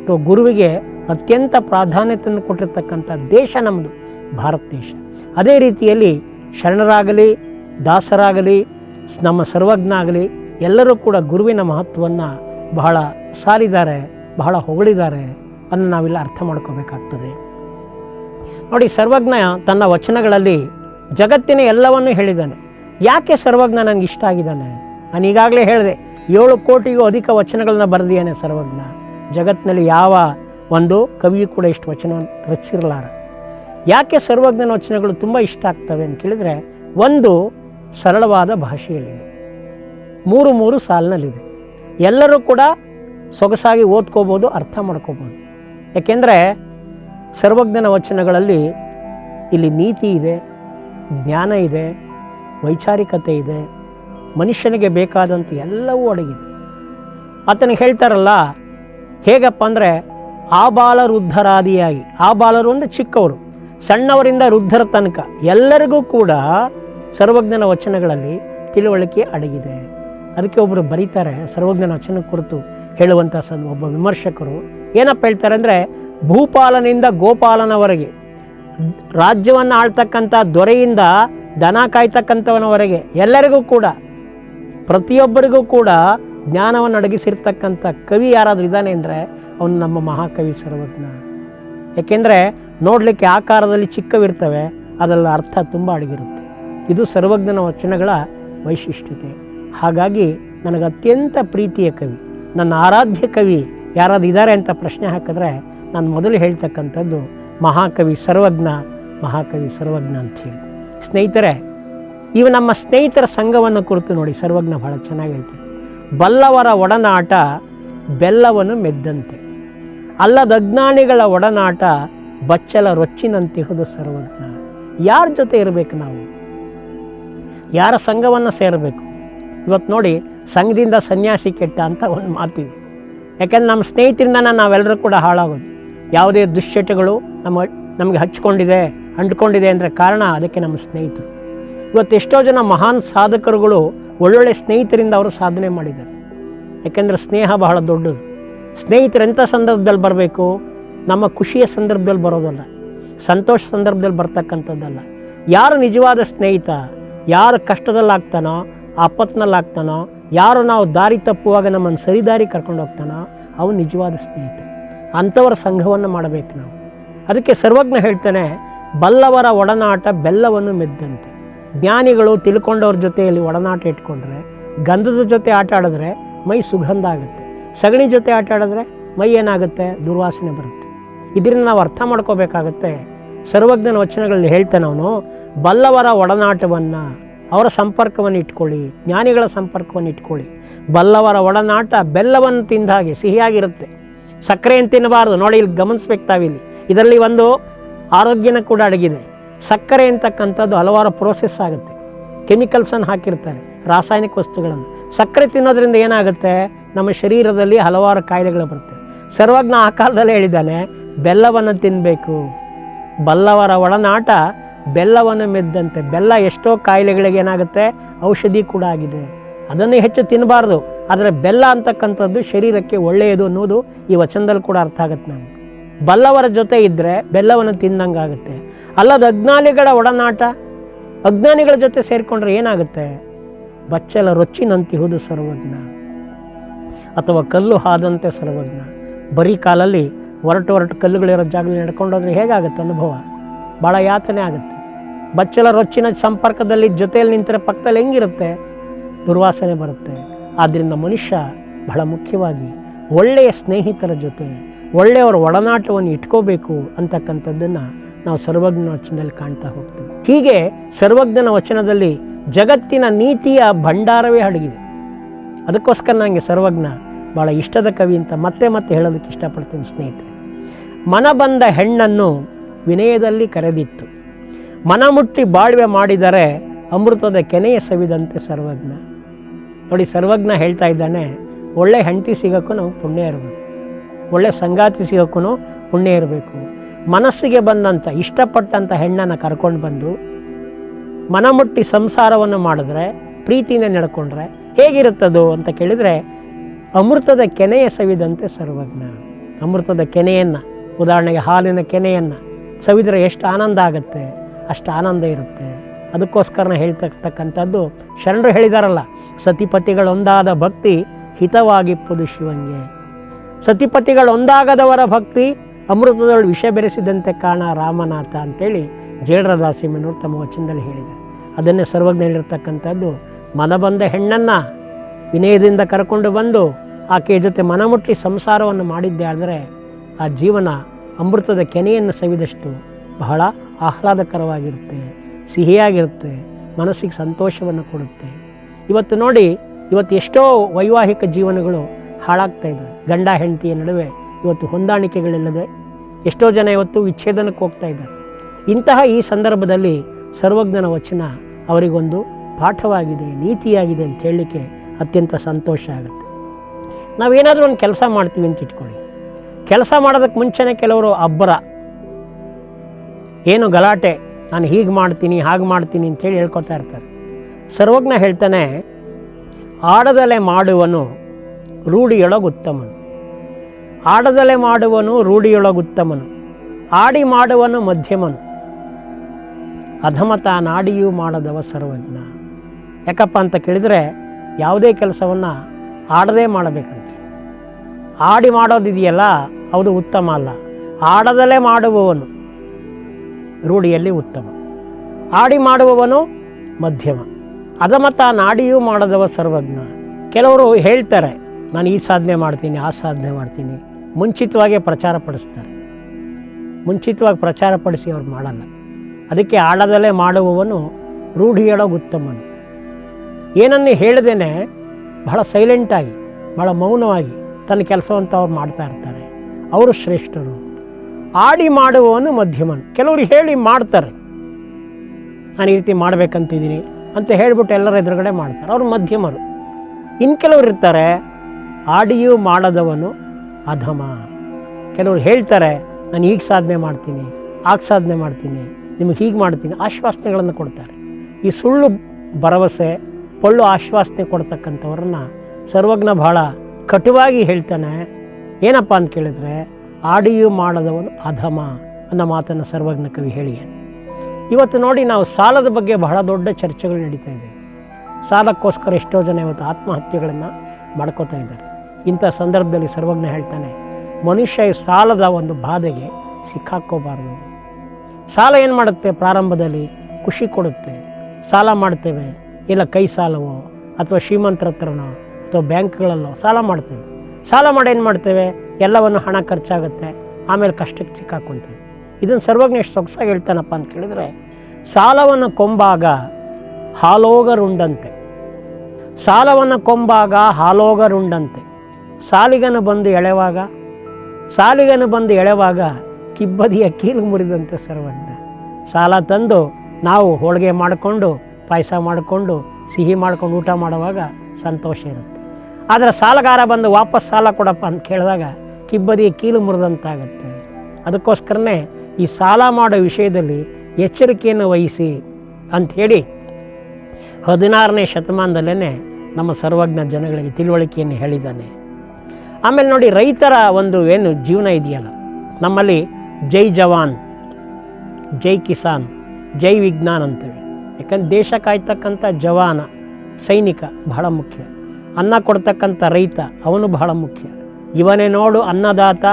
ಅಥವಾ ಗುರುವಿಗೆ ಅತ್ಯಂತ ಪ್ರಾಧಾನ್ಯತೆಯನ್ನು ಕೊಟ್ಟಿರ್ತಕ್ಕಂಥ ದೇಶ ನಮ್ಮದು, ಭಾರತ ದೇಶ. ಅದೇ ರೀತಿಯಲ್ಲಿ ಶರಣರಾಗಲಿ ದಾಸರಾಗಲಿ, ನಮ್ಮ ಸರ್ವಜ್ಞ ಆಗಲಿ ಎಲ್ಲರೂ ಕೂಡ ಗುರುವಿನ ಮಹತ್ವವನ್ನು ಬಹಳ ಸಾರಿದ್ದಾರೆ, ಬಹಳ ಹೊಗಳಿದ್ದಾರೆ ಅನ್ನು ನಾವೆಲ್ಲ ಅರ್ಥ ಮಾಡ್ಕೋಬೇಕಾಗ್ತದೆ. ನೋಡಿ, ಸರ್ವಜ್ಞ ತನ್ನ ವಚನಗಳಲ್ಲಿ ಜಗತ್ತಿನ ಎಲ್ಲವನ್ನೂ ಹೇಳಿದ್ದಾನೆ. ಯಾಕೆ ಸರ್ವಜ್ಞ ನನಗೆ ಇಷ್ಟ ಆಗಿದ್ದಾನೆ? ನಾನು ಈಗಾಗಲೇ ಹೇಳಿದೆ, ಏಳು ಕೋಟಿಗೂ ಅಧಿಕ ವಚನಗಳನ್ನ ಬರೆದಿದ್ದಾನೆ ಸರ್ವಜ್ಞ. ಜಗತ್ತಿನಲ್ಲಿ ಯಾವ ಒಂದು ಕವಿಯು ಕೂಡ ಇಷ್ಟು ವಚನವನ್ನು ರಚಿಸಿರಲಾರ. ಯಾಕೆ ಸರ್ವಜ್ಞನ ವಚನಗಳು ತುಂಬ ಇಷ್ಟ ಆಗ್ತವೆ ಅಂತ ಕೇಳಿದರೆ, ಒಂದು ಸರಳವಾದ ಭಾಷೆಯಲ್ಲಿದೆ. ಮೂರು ಮೂರು ಸಾಲಿನಲ್ಲಿದೆ. ಎಲ್ಲರೂ ಕೂಡ ಸೊಗಸಾಗಿ ಓದ್ಕೋಬೋದು, ಅರ್ಥ ಮಾಡ್ಕೋಬೋದು. ಯಾಕೆಂದರೆ ಸರ್ವಜ್ಞನ ವಚನಗಳಲ್ಲಿ ಇಲ್ಲಿ ನೀತಿ ಇದೆ, ಜ್ಞಾನ ಇದೆ, ವೈಚಾರಿಕತೆ ಇದೆ, ಮನುಷ್ಯನಿಗೆ ಬೇಕಾದಂಥ ಎಲ್ಲವೂ ಅಡಗಿದೆ. ಆತನಿಗೆ ಹೇಳ್ತಾರಲ್ಲ, ಹೇಗಪ್ಪ ಅಂದರೆ ಆ ಬಾಲ ವೃದ್ಧರಾದಿಯಾಗಿ, ಆ ಬಾಲರು ಅಂದರೆ ಚಿಕ್ಕವರು, ಸಣ್ಣವರಿಂದ ವೃದ್ಧರ ತನಕ ಎಲ್ಲರಿಗೂ ಕೂಡ ಸರ್ವಜ್ಞನ ವಚನಗಳಲ್ಲಿ ತಿಳುವಳಿಕೆ ಅಡಗಿದೆ. ಅದಕ್ಕೆ ಒಬ್ಬರು ಬರೀತಾರೆ, ಸರ್ವಜ್ಞನ ವಚನ ಕುರಿತು ಹೇಳುವಂಥ ಸನ್ ಒಬ್ಬ ವಿಮರ್ಶಕರು ಏನಪ್ಪ ಹೇಳ್ತಾರೆ ಅಂದರೆ, ಭೂಪಾಲನಿಂದ ಗೋಪಾಲನವರೆಗೆ, ರಾಜ್ಯವನ್ನು ಆಳ್ತಕ್ಕಂಥ ದೊರೆಯಿಂದ ದನ ಕಾಯ್ತಕ್ಕಂಥವನವರೆಗೆ ಎಲ್ಲರಿಗೂ ಕೂಡ, ಪ್ರತಿಯೊಬ್ಬರಿಗೂ ಕೂಡ ಜ್ಞಾನವನ್ನು ಅಡಗಿಸಿರ್ತಕ್ಕಂಥ ಕವಿ ಯಾರಾದರೂ ಇದ್ದಾನೆ ಅಂದರೆ, ಅವನು ನಮ್ಮ ಮಹಾಕವಿ ಸರ್ವಜ್ಞ. ಏಕೆಂದರೆ ನೋಡಲಿಕ್ಕೆ ಆಕಾರದಲ್ಲಿ ಚಿಕ್ಕವಿರ್ತವೆ ಅದರಲ್ಲಿ ಅರ್ಥ ತುಂಬ ಅಡಗಿರುತ್ತೆ. ಇದು ಸರ್ವಜ್ಞನ ವಚನಗಳ ವೈಶಿಷ್ಟ್ಯತೆ. ಹಾಗಾಗಿ ನನಗೆ ಅತ್ಯಂತ ಪ್ರೀತಿಯ ಕವಿ, ನನ್ನ ಆರಾಧ್ಯ ಕವಿ ಯಾರಾದ್ರು ಇದ್ದಾರೆ ಅಂತ ಪ್ರಶ್ನೆ ಹಾಕಿದ್ರೆ ನಾನು ಮೊದಲು ಹೇಳ್ತಕ್ಕಂಥದ್ದು ಮಹಾಕವಿ ಸರ್ವಜ್ಞ ಮಹಾಕವಿ ಸರ್ವಜ್ಞ ಅಂಥೇಳಿ ಸ್ನೇಹಿತರೆ, ಇವು ನಮ್ಮ ಸ್ನೇಹಿತರ ಸಂಘವನ್ನು ಕುರಿತು ನೋಡಿ ಸರ್ವಜ್ಞ ಬಹಳ ಚೆನ್ನಾಗಿ ಹೇಳ್ತೀವಿ ಬಲ್ಲವರ ಒಡನಾಟ ಬೆಲ್ಲವನ್ನು ಮೆದ್ದಂತೆ. ಅಲ್ಲದ ಅಜ್ಞಾನಿಗಳ ಒಡನಾಟ ಬಚ್ಚಲ ರೊಚ್ಚಿನಂತಿಹುದು ಸರ್ವಜ್ಞ. ಯಾರ ಜೊತೆ ಇರಬೇಕು ನಾವು? ಯಾರ ಸಂಘವನ್ನು ಸೇರಬೇಕು? ಇವತ್ತು ನೋಡಿ ಸಂಘದಿಂದ ಸನ್ಯಾಸಿ ಕೆಟ್ಟ ಅಂತ ಒಂದು ಮಾತಿದೆ. ಯಾಕೆಂದ್ರೆ ನಮ್ಮ ಸ್ನೇಹಿತರಿಂದನೇ ನಾವೆಲ್ಲರೂ ಕೂಡ ಹಾಳಾಗೋದು. ಯಾವುದೇ ದುಶ್ಚಟಗಳು ನಮ್ಮ ನಮಗೆ ಹಚ್ಕೊಂಡಿದೆ, ಅಂಟ್ಕೊಂಡಿದೆ ಅಂದರೆ ಕಾರಣ ಅದಕ್ಕೆ ನಮ್ಮ ಸ್ನೇಹಿತರು. ಇವತ್ತು ಎಷ್ಟೋ ಜನ ಮಹಾನ್ ಸಾಧಕರುಗಳು ಒಳ್ಳೊಳ್ಳೆ ಸ್ನೇಹಿತರಿಂದ ಅವರು ಸಾಧನೆ ಮಾಡಿದ್ದಾರೆ. ಯಾಕೆಂದರೆ ಸ್ನೇಹ ಬಹಳ ದೊಡ್ಡದು. ಸ್ನೇಹಿತರು ಎಂಥ ಸಂದರ್ಭದಲ್ಲಿ ಬರಬೇಕು? ನಮ್ಮ ಖುಷಿಯ ಸಂದರ್ಭದಲ್ಲಿ ಬರೋದಲ್ಲ. ಸಂತೋಷ ಸಂದರ್ಭದಲ್ಲಿ ಬರ್ತಕ್ಕಂಥದ್ದಲ್ಲ. ಯಾರು ನಿಜವಾದ ಸ್ನೇಹಿತ? ಯಾರು ಕಷ್ಟದಲ್ಲಾಗ್ತಾನೋ, ಆಪತ್ನಲ್ಲಾಗ್ತಾನೋ, ಯಾರು ನಾವು ದಾರಿ ತಪ್ಪುವಾಗ ನಮ್ಮನ್ನು ಸರಿದಾರಿ ಕರ್ಕೊಂಡು ಹೋಗ್ತಾನೋ ಅವನು ನಿಜವಾದ ಸ್ನೇಹಿತ. ಅಂಥವರ ಸಂಘವನ್ನು ಮಾಡಬೇಕು ನಾವು. ಅದಕ್ಕೆ ಸರ್ವಜ್ಞ ಹೇಳ್ತಾನೆ, ಬಲ್ಲವರ ಒಡನಾಟ ಬೆಲ್ಲವನ್ನು ಮೆದ್ದಂತೆ. ಜ್ಞಾನಿಗಳು ತಿಳ್ಕೊಂಡವ್ರ ಜೊತೆಯಲ್ಲಿ ಒಡನಾಟ ಇಟ್ಕೊಂಡ್ರೆ, ಗಂಧದ ಜೊತೆ ಆಟ ಆಡಿದ್ರೆ ಮೈ ಸುಗಂಧ ಆಗುತ್ತೆ. ಸಗಣಿ ಜೊತೆ ಆಟ ಆಡಿದ್ರೆ ಮೈ ಏನಾಗುತ್ತೆ? ದುರ್ವಾಸನೆ ಬರುತ್ತೆ. ಇದರಿಂದ ನಾವು ಅರ್ಥ ಮಾಡ್ಕೋಬೇಕಾಗತ್ತೆ ಸರ್ವಜ್ಞನ ವಚನಗಳಲ್ಲಿ ಹೇಳ್ತಾನೆ ಅವನು, ಬಲ್ಲವರ ಒಡನಾಟವನ್ನು ಅವರ ಸಂಪರ್ಕವನ್ನು ಇಟ್ಕೊಳ್ಳಿ, ಜ್ಞಾನಿಗಳ ಸಂಪರ್ಕವನ್ನು ಇಟ್ಕೊಳ್ಳಿ. ಬಲ್ಲವರ ಒಡನಾಟ ಬೆಲ್ಲವನ್ನು ತಿಂದ ಹಾಗೆ ಸಿಹಿಯಾಗಿರುತ್ತೆ. ಸಕ್ಕರೆಯನ್ನು ತಿನ್ನಬಾರ್ದು, ನೋಡಿ ಇಲ್ಲಿ ಗಮನಿಸ್ಬೇಕು ತಾವಿಲ್ಲಿ. ಇದರಲ್ಲಿ ಒಂದು ಆರೋಗ್ಯನ ಕೂಡ ಅಡಗಿದೆ. ಸಕ್ಕರೆ ಅಂತಕ್ಕಂಥದ್ದು ಹಲವಾರು ಪ್ರೋಸೆಸ್ ಆಗುತ್ತೆ. ಕೆಮಿಕಲ್ಸನ್ನು ಹಾಕಿರ್ತಾರೆ, ರಾಸಾಯನಿಕ ವಸ್ತುಗಳನ್ನು. ಸಕ್ಕರೆ ತಿನ್ನೋದ್ರಿಂದ ಏನಾಗುತ್ತೆ? ನಮ್ಮ ಶರೀರದಲ್ಲಿ ಹಲವಾರು ಕಾಯಿಲೆಗಳು ಬರುತ್ತೆ. ಸರ್ವಜ್ಞ ಆ ಕಾಲದಲ್ಲೇ ಹೇಳಿದ್ದಾನೆ, ಬೆಲ್ಲವನ್ನು ತಿನ್ನಬೇಕು ಬಲ್ಲವರ ಒಡನಾಟ ಬೆಲ್ಲವನ್ನು ಮೆದ್ದಂತೆ. ಬೆಲ್ಲ ಎಷ್ಟೋ ಕಾಯಿಲೆಗಳಿಗೆ ಏನಾಗುತ್ತೆ? ಔಷಧಿ ಕೂಡ ಆಗಿದೆ. ಅದನ್ನು ಹೆಚ್ಚು ತಿನ್ನಬಾರ್ದು ಆದರೆ ಬೆಲ್ಲ ಅಂತಕ್ಕಂಥದ್ದು ಶರೀರಕ್ಕೆ ಒಳ್ಳೆಯದು ಅನ್ನೋದು ಈ ವಚನದಲ್ಲಿ ಕೂಡ ಅರ್ಥ ಆಗುತ್ತೆ ನಮಗೆ. ಬಲ್ಲವರ ಜೊತೆ ಇದ್ದರೆ ಬೆಲ್ಲವನ್ನು ತಿಂದಂಗಾಗುತ್ತೆ ಅಲ್ಲದ ಅಜ್ಞಾನಿಗಳ ಒಡನಾಟ, ಅಜ್ಞಾನಿಗಳ ಜೊತೆ ಸೇರಿಕೊಂಡ್ರೆ ಏನಾಗುತ್ತೆ? ಬಚ್ಚಲ ರೊಚ್ಚಿನಂತಿಹುದು ಸರ್ವಜ್ಞ. ಅಥವಾ ಕಲ್ಲು ಹಾದಂತೆ ಸರ್ವಜ್ಞ. ಬರೀ ಕಾಲಲ್ಲಿ ಹೊರಟು ಹೊರಟು ಕಲ್ಲುಗಳಿರೋ ಜಾಗದಲ್ಲಿ ನಡ್ಕೊಂಡೋದ್ರೆ ಹೇಗಾಗುತ್ತೆ ಅನುಭವ? ಭಾಳ ಯಾತನೆ ಆಗುತ್ತೆ. ಬಚ್ಚಲ ರೊಚ್ಚಿನ ಸಂಪರ್ಕದಲ್ಲಿ ಜೊತೆಯಲ್ಲಿ ನಿಂತರೆ ಪಕ್ಕದಲ್ಲಿ ಹೆಂಗಿರುತ್ತೆ? ದುರ್ವಾಸನೆ ಬರುತ್ತೆ. ಆದ್ದರಿಂದ ಮನುಷ್ಯ ಬಹಳ ಮುಖ್ಯವಾಗಿ ಒಳ್ಳೆಯ ಸ್ನೇಹಿತರ ಜೊತೆ, ಒಳ್ಳೆಯವರ ಒಡನಾಟವನ್ನು ಇಟ್ಕೋಬೇಕು ಅಂತಕ್ಕಂಥದ್ದನ್ನು ನಾವು ಸರ್ವಜ್ಞನ ವಚನದಲ್ಲಿ ಕಾಣ್ತಾ ಹೋಗ್ತೀವಿ. ಹೀಗೆ ಸರ್ವಜ್ಞನ ವಚನದಲ್ಲಿ ಜಗತ್ತಿನ ನೀತಿಯ ಭಂಡಾರವೇ ಅಡಗಿದೆ ಅದಕ್ಕೋಸ್ಕರ ನನಗೆ ಸರ್ವಜ್ಞ ಭಾಳ ಇಷ್ಟದ ಕವಿ ಅಂತ ಮತ್ತೆ ಮತ್ತೆ ಹೇಳೋದಕ್ಕೆ ಇಷ್ಟಪಡ್ತೀನಿ ಸ್ನೇಹಿತರೆ. ಮನ ಬಂದ ಹೆಣ್ಣನ್ನು ವಿನಯದಲ್ಲಿ ಕರೆದಿತ್ತು. ಮನಮುಟ್ಟಿ ಬಾಳ್ವೆ ಮಾಡಿದರೆ ಅಮೃತದ ಕೆನೆಯ ಸವಿದಂತೆ ಸರ್ವಜ್ಞ. ನೋಡಿ, ಸರ್ವಜ್ಞ ಹೇಳ್ತಾ ಇದ್ದಾನೆ, ಒಳ್ಳೆ ಹೆಂಡತಿ ಸಿಗೋಕ್ಕೂ ನಾವು ಪುಣ್ಯ ಇರಬೇಕು. ಒಳ್ಳೆ ಸಂಗಾತಿ ಸಿಗೋಕ್ಕೂ ಪುಣ್ಯ ಇರಬೇಕು. ಮನಸ್ಸಿಗೆ ಬಂದಂಥ, ಇಷ್ಟಪಟ್ಟಂಥ ಹೆಣ್ಣನ್ನು ಕರ್ಕೊಂಡು ಬಂದು ಮನಮುಟ್ಟಿ ಸಂಸಾರವನ್ನು ಮಾಡಿದ್ರೆ ಪ್ರೀತಿಯಿಂದ ನಡ್ಕೊಂಡ್ರೆ ಹೇಗಿರುತ್ತದು ಅಂತ ಕೇಳಿದರೆ, ಅಮೃತದ ಕೆನೆಯ ಸವಿದಂತೆ ಸರ್ವಜ್ಞ. ಅಮೃತದ ಕೆನೆಯನ್ನು ಉದಾಹರಣೆಗೆ ಹಾಲಿನ ಕೆನೆಯನ್ನು ಸವಿದರೆ ಎಷ್ಟು ಆನಂದ ಆಗುತ್ತೆ, ಅಷ್ಟು ಆನಂದ ಇರುತ್ತೆ. ಅದಕ್ಕೋಸ್ಕರ ಹೇಳ್ತಕ್ಕಂಥದ್ದು, ಶರಣರು ಹೇಳಿದಾರಲ್ಲ, ಸತಿಪತಿಗಳೊಂದಾದ ಭಕ್ತಿ ಹಿತವಾಗಿಪ್ಪುದು ಶಿವಂಗೆ ಸತಿಪತಿಗಳೊಂದಾಗದವರ ಭಕ್ತಿ ಅಮೃತದೊಳು ವಿಷ ಬೆರೆಸಿದಂತೆ ಕಾಣ ರಾಮನಾಥ ಅಂತೇಳಿ ಜೇಡರದಾಸಿಮನವರು ತಮ್ಮ ವಚನದಲ್ಲಿ ಹೇಳಿದರು ಅದನ್ನೇ ಮನ ಬಂದ ಹೆಣ್ಣನ್ನು ವಿನಯದಿಂದ ಕರ್ಕೊಂಡು ಬಂದು ಆಕೆಯ ಜೊತೆ ಮನಮುಟ್ಟಿ ಸಂಸಾರವನ್ನು ಮಾಡಿದ್ದೆ ಆದರೆ ಆ ಜೀವನ ಅಮೃತದ ಕೆನೆಯನ್ನು ಸವಿದಷ್ಟು ಬಹಳ ಆಹ್ಲಾದಕರವಾಗಿರುತ್ತೆ, ಸಿಹಿಯಾಗಿರುತ್ತೆ, ಮನಸ್ಸಿಗೆ ಸಂತೋಷವನ್ನು ಕೊಡುತ್ತೆ. ಇವತ್ತು ನೋಡಿ, ಇವತ್ತು ಎಷ್ಟೋ ವೈವಾಹಿಕ ಜೀವನಗಳು ಹಾಳಾಗ್ತಾ ಇದೆ ಗಂಡ ಹೆಂಡತಿಯ ನಡುವೆ ಇವತ್ತು ಹೊಂದಾಣಿಕೆಗಳಿಲ್ಲದೆ ಎಷ್ಟೋ ಜನ ಇವತ್ತು ವಿಚ್ಛೇದನಕ್ಕೆ ಹೋಗ್ತಾ ಇದ್ದಾರೆ. ಇಂತಹ ಈ ಸಂದರ್ಭದಲ್ಲಿ ಸರ್ವಜ್ಞನ ವಚನ ಅವರಿಗೊಂದು ಪಾಠವಾಗಿದೆ, ನೀತಿಯಾಗಿದೆ ಅಂತ ಹೇಳಲಿಕ್ಕೆ ಅತ್ಯಂತ ಸಂತೋಷ ಆಗುತ್ತೆ. ನಾವೇನಾದರೂ ಒಂದು ಕೆಲಸ ಮಾಡ್ತೀವಿ ಅಂತ ಇಟ್ಕೊಳ್ಳಿ. ಕೆಲಸ ಮಾಡೋದಕ್ಕೆ ಮುಂಚೆನೇ ಕೆಲವರು ಅಬ್ಬರ. ಏನು ಗಲಾಟೆ, ನಾನು ಹೀಗೆ ಮಾಡ್ತೀನಿ, ಹಾಗೆ ಮಾಡ್ತೀನಿ ಅಂತೇಳಿ ಹೇಳ್ಕೊತಾ ಇರ್ತಾರೆ. ಸರ್ವಜ್ಞ ಹೇಳ್ತಾನೆ, ಆಡದಲೆ ಮಾಡುವನು ರೂಢಿಯೊಳಗುತ್ತಮನು. ಆಡದಲೆ ಮಾಡುವನು ರೂಢಿಯೊಳಗುತ್ತಮನು. ಆಡಿ ಮಾಡುವನು ಮಧ್ಯಮನು. ಅಧಮತ ನಾಡಿಯೂ ಮಾಡದವ ಸರ್ವಜ್ಞ. ಯಾಕಪ್ಪ ಅಂತ ಕೇಳಿದರೆ, ಯಾವುದೇ ಕೆಲಸವನ್ನು ಆಡದೇ ಮಾಡಬೇಕಂತೆ. ಆಡಿ ಮಾಡೋದಿದೆಯಲ್ಲ, ಅದು ಉತ್ತಮ ಅಲ್ಲ. ಆಡದಲೇ ಮಾಡುವವನು ರೂಢಿಯಲ್ಲಿ ಉತ್ತಮ. ಆಡಿ ಮಾಡುವವನು ಮಧ್ಯಮ. ಅಧಮತ ನಾಡಿಯೂ ಮಾಡದವ ಸರ್ವಜ್ಞ. ಕೆಲವರು ಹೇಳ್ತಾರೆ, ನಾನು ಈ ಸಾಧನೆ ಮಾಡ್ತೀನಿ, ಆ ಸಾಧನೆ ಮಾಡ್ತೀನಿ. ಮುಂಚಿತವಾಗೇ ಪ್ರಚಾರ ಪಡಿಸ್ತಾರೆ. ಮುಂಚಿತವಾಗಿ ಪ್ರಚಾರ ಪಡಿಸಿ ಅವ್ರು ಮಾಡಲ್ಲ. ಅದಕ್ಕೆ ಆಡದಲ್ಲೇ ಮಾಡುವವನು ರೂಢಿಯೊಳಗೆ ಉತ್ತಮನು. ಏನನ್ನು ಹೇಳದೇನೆ, ಬಹಳ ಸೈಲೆಂಟಾಗಿ ಬಹಳ ಮೌನವಾಗಿ ತನ್ನ ಕೆಲಸವಂತ ಅವ್ರು ಮಾಡ್ತಾ ಇರ್ತಾರೆ. ಅವರು ಶ್ರೇಷ್ಠರು. ಆಡಿ ಮಾಡುವವನು ಮಧ್ಯಮನು. ಕೆಲವರು ಹೇಳಿ ಮಾಡ್ತಾರೆ. ನಾನು ಈ ರೀತಿ ಮಾಡಬೇಕಂತಿದ್ದೀನಿ ಅಂತ ಹೇಳಿಬಿಟ್ಟು ಎಲ್ಲರ ಎದುರುಗಡೆ ಮಾಡ್ತಾರೆ. ಅವರು ಮಧ್ಯಮರು. ಇನ್ನು ಕೆಲವರು ಇರ್ತಾರೆ, ಆಡಿಯೂ ಮಾಡದವನು ಅಧಮ. ಕೆಲವರು ಹೇಳ್ತಾರೆ, ನಾನು ಈಗ ಸಾಧನೆ ಮಾಡ್ತೀನಿ, ಆಗ ಸಾಧನೆ ಮಾಡ್ತೀನಿ, ನಿಮಗೆ ಹೀಗೆ ಮಾಡ್ತೀನಿ. ಆಶ್ವಾಸನೆಗಳನ್ನು ಕೊಡ್ತಾರೆ. ಈ ಸುಳ್ಳು ಭರವಸೆ, ಪೊಳ್ಳು ಆಶ್ವಾಸನೆ ಕೊಡ್ತಕ್ಕಂಥವ್ರನ್ನ ಸರ್ವಜ್ಞ ಬಹಳ ಕಟುವಾಗಿ ಹೇಳ್ತಾನೆ, ಏನಪ್ಪ ಅಂತ ಕೇಳಿದ್ರೆ, ಆಡಿಯು ಮಾಡದವನು ಅಧಮ ಅನ್ನೋ ಮಾತನ್ನು ಸರ್ವಜ್ಞ ಕವಿ ಹೇಳಿ ಇವತ್ತು ನೋಡಿ ನಾವು ಸಾಲದ ಬಗ್ಗೆ ಬಹಳ ದೊಡ್ಡ ಚರ್ಚೆಗಳು ನಡೀತಾ ಇದೆ. ಸಾಲಕ್ಕೋಸ್ಕರ ಎಷ್ಟೋ ಜನ ಇವತ್ತು ಆತ್ಮಹತ್ಯೆಗಳನ್ನು ಮಾಡ್ಕೋತಾ ಇದ್ದಾರೆ. ಇಂಥ ಸಂದರ್ಭದಲ್ಲಿ ಸರ್ವಜ್ಞ ಹೇಳ್ತಾನೆ, ಮನುಷ್ಯ ಈ ಸಾಲದ ಒಂದು ಬಾಧೆಗೆ ಸಿಕ್ಕಾಕ್ಕೋಬಾರ್ದು. ಸಾಲ ಏನು ಮಾಡುತ್ತೆ? ಪ್ರಾರಂಭದಲ್ಲಿ ಖುಷಿ ಕೊಡುತ್ತೆ. ಸಾಲ ಮಾಡ್ತೇವೆ, ಇಲ್ಲ ಕೈ ಸಾಲವೋ, ಅಥವಾ ಶ್ರೀಮಂತರ ಹತ್ರನೋ ಅಥವಾ ಬ್ಯಾಂಕ್ಗಳಲ್ಲೋ ಸಾಲ ಮಾಡ್ತೇವೆ. ಸಾಲ ಮಾಡಿ ಏನು ಮಾಡ್ತೇವೆ? ಎಲ್ಲವನ್ನು ಹಣ ಖರ್ಚಾಗುತ್ತೆ. ಆಮೇಲೆ ಕಷ್ಟಕ್ಕೆ ಸಿಕ್ಕಾಕೊಂತೇವೆ. ಇದನ್ನು ಸರ್ವಜ್ಞ ಎಷ್ಟು ಸೊಗಸಾಗಿ ಹೇಳ್ತಾನಪ್ಪ ಅಂತ ಕೇಳಿದರೆ, ಸಾಲವನ್ನು ಕೊಂಬಾಗ ಹಾಲೋಗರುಂಡಂತೆ. ಸಾಲವನ್ನು ಕೊಂಬಾಗ ಹಾಲೋಗರುಂಡಂತೆ. ಸಾಲಿಗನು ಬಂದು ಎಳೆವಾಗ? ಸಾಲಿಗನು ಬಂದು ಎಳೆವಾಗ ಕಿಬ್ಬದಿಯ ಕೀಲು ಮುರಿದಂತೆ ಸರ್ವಜ್ಞ. ಸಾಲ ತಂದು ನಾವು ಹೋಳಿಗೆ ಮಾಡಿಕೊಂಡು, ಪಾಯಸ ಮಾಡಿಕೊಂಡು, ಸಿಹಿ ಮಾಡ್ಕೊಂಡು ಊಟ ಮಾಡುವಾಗ ಸಂತೋಷ ಇರುತ್ತೆ. ಆದರೆ ಸಾಲಗಾರ ಬಂದು ವಾಪಸ್ ಸಾಲ ಕೊಡಪ್ಪ ಅಂತ ಕೇಳಿದಾಗ ಕಿಬ್ಬದಿಯ ಕೀಲು ಮುರಿದಂತಾಗತ್ತೆ. ಅದಕ್ಕೋಸ್ಕರನೇ ಈ ಸಾಲ ಮಾಡೋ ವಿಷಯದಲ್ಲಿ ಎಚ್ಚರಿಕೆಯನ್ನು ವಹಿಸಿ ಅಂಥೇಳಿ ಹದಿನಾರನೇ ಶತಮಾನದಲ್ಲೇ ನಮ್ಮ ಸರ್ವಜ್ಞ ಜನಗಳಿಗೆ ತಿಳುವಳಿಕೆಯನ್ನು ಹೇಳಿದ್ದಾನೆ. ಆಮೇಲೆ ನೋಡಿ ರೈತರ ಒಂದು ಏನು ಜೀವನ ಇದೆಯಲ್ಲ, ನಮ್ಮಲ್ಲಿ ಜೈ ಜವಾನ್, ಜೈ ಕಿಸಾನ್, ಜೈ ವಿಜ್ಞಾನ್ ಅಂತೇವೆ ಯಾಕಂದ್ರೆ ದೇಶ ಕಾಯ್ತಕ್ಕಂಥ ಜವಾನ, ಸೈನಿಕ ಬಹಳ ಮುಖ್ಯ. ಅನ್ನ ಕೊಡ್ತಕ್ಕಂಥ ರೈತ, ಅವನು ಬಹಳ ಮುಖ್ಯ. ಇವನೇ ನೋಡು ಅನ್ನದಾತ,